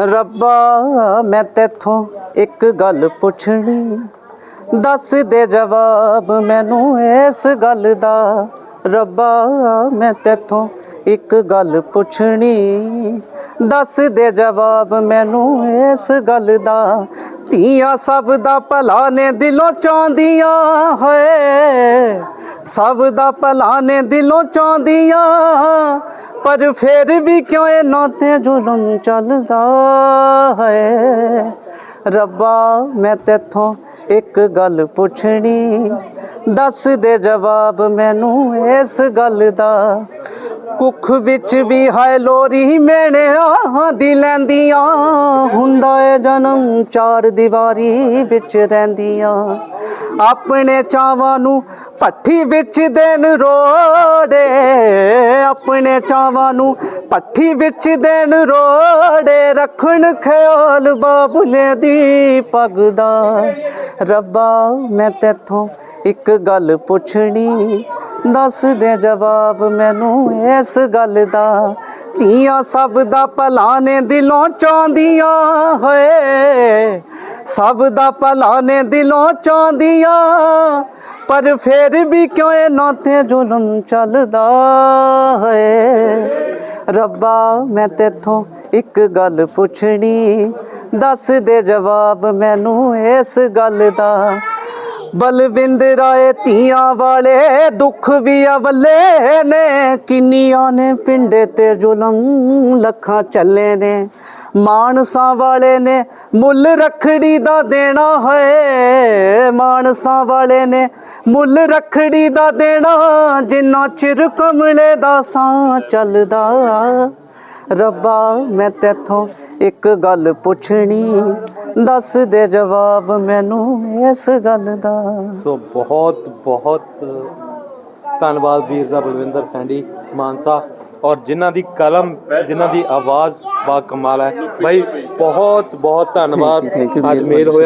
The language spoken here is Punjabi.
ਰੱਬਾ, ਮੈਂ ਤੇਥੋਂ ਇੱਕ ਗੱਲ ਪੁੱਛਣੀ। ਦੱਸ ਦੇ ਜਵਾਬ ਮੈਨੂੰ ਇਸ ਗੱਲ ਦਾ। ਰੱਬਾ, ਮੈਂ ਤੇਥੋਂ ਇੱਕ ਗੱਲ ਪੁੱਛਣੀ। ਦੱਸ ਦੇ ਜਵਾਬ ਮੈਨੂੰ ਇਸ ਗੱਲ ਦਾ। ਧੀਆਂ ਸਭ ਦਾ ਭਲਾ ਨੇ ਦਿਲੋਂ ਚਾਹੁੰਦੀਆਂ ਹੋਏ। ਸਭ ਦਾ ਭਲਾ ਨੇ ਦਿਲੋਂ ਚਾਹੁੰਦੀਆਂ, ਪਰ ਫਿਰ ਵੀ ਕਿਉਂ ਇਹਨਾਂ ਤੇ ਜ਼ੁਲਮ ਚੱਲਦਾ ਹੈ? ਰੱਬਾ, ਮੈਂ ਤੇਥੋਂ ਇੱਕ ਗੱਲ ਪੁੱਛਣੀ, ਦੱਸ ਦੇ ਜਵਾਬ ਮੈਨੂੰ ਇਸ ਗੱਲ ਦਾ। ਕੁੱਖ ਵਿੱਚ ਵੀ ਹਾਏ ਲੋਰੀ ਮੇਣਿਆਂ ਦੀ ਲੈਂਦੀਆਂ। ਹੁੰਦਾ ਏ ਜਨਮ ਚਾਰ ਦੀਵਾਰੀ ਵਿੱਚ ਰਹਿੰਦੀਆਂ। ਆਪਣੇ ਚਾਵਾਂ ਨੂੰ ਭੱਠੀ ਵਿੱਚ ਦੇਣ ਰੋੜੇ। ਆਪਣੇ ਚਾਵਾਂ ਨੂੰ ਭੱਠੀ ਵਿੱਚ ਦੇਣ ਰੋੜੇ। ਰੱਖਣ ਖਿਆਲ ਬਾਬੁਲੇ ਦੀ ਪਗਦਾ ਰੱਬਾ, ਮੈਂ ਤੇਥੋਂ ਇੱਕ ਗੱਲ ਪੁੱਛਣੀ। ਦੱਸ ਦੇ ਜਵਾਬ ਮੈਨੂੰ ਇਸ ਗੱਲ ਦਾ। ਧੀਆਂ ਸਭ ਦਾ ਭਲਾ ਨੇ ਦਿਲੋਂ ਚਾਹੁੰਦੀਆਂ, ਹੋਏ। ਸਭ ਦਾ ਭਲਾ ਨੇ ਦਿਲੋਂ ਚਾਹੁੰਦੀਆਂ, ਪਰ ਫਿਰ ਵੀ ਕਿਉਂ ਇਹਨਾਂ ਤੇ ਜ਼ੁਲਮ ਚੱਲਦਾ ਹੈ ਰੱਬਾ, ਮੈਂ ਤੇਥੋਂ ਇੱਕ ਗੱਲ ਪੁੱਛਣੀ। ਦੱਸ ਦੇ ਜਵਾਬ ਮੈਨੂੰ ਇਸ ਗੱਲ ਦਾ। ਬਲਵਿੰਦ ਰਾਏ ਧੀਆਂ ਵਾਲੇ, ਦੁੱਖ ਵੀ ਅਵਲੇ ਨੇ। ਕਿੰਨੀਆਂ ਨੇ ਪਿੰਡੇ ਤੇ ਜ਼ੁਲਮ, ਲੱਖਾਂ ਚੱਲੇ ਨੇ। ਮਾਨਸਾਂ ਵਾਲੇ ਨੇ ਮੁੱਲ ਰਖੜੀ ਦਾ ਦੇਣਾ ਹੈ ਮਾਨਸਾਂ ਵਾਲੇ ਨੇ ਮੁੱਲ ਰਖੜੀ ਦਾ ਦੇਣਾ, ਜਿੰਨਾ ਚਿਰ ਕਮਲੇ ਦਾ ਸਾਹ ਚੱਲਦਾ। ਰੱਬਾ, ਮੈਂ ਤੇਥੋਂ ਇੱਕ ਗੱਲ ਪੁੱਛਣੀ ਦੱਸ ਦੇ ਜਵਾਬ ਮੈਨੂੰ ਇਸ ਗੱਲ ਦਾ। ਸੋ ਬਹੁਤ ਬਹੁਤ ਧੰਨਵਾਦ ਵੀਰ ਦਾ ਬਲਵਿੰਦਰ ਸੈਂਡੀ ਮਾਨਸਾ। ਔਰ ਜਿਨ੍ਹਾਂ ਦੀ ਕਲਮ ਜਿਨ੍ਹਾਂ ਦੀ ਆਵਾਜ਼ ਬਾ ਕਮਾਲ ਹੈ। ਭਾਈ ਬਹੁਤ ਬਹੁਤ ਧੰਨਵਾਦ। ਅੱਜ ਮੇਲ ਹੋਇਆ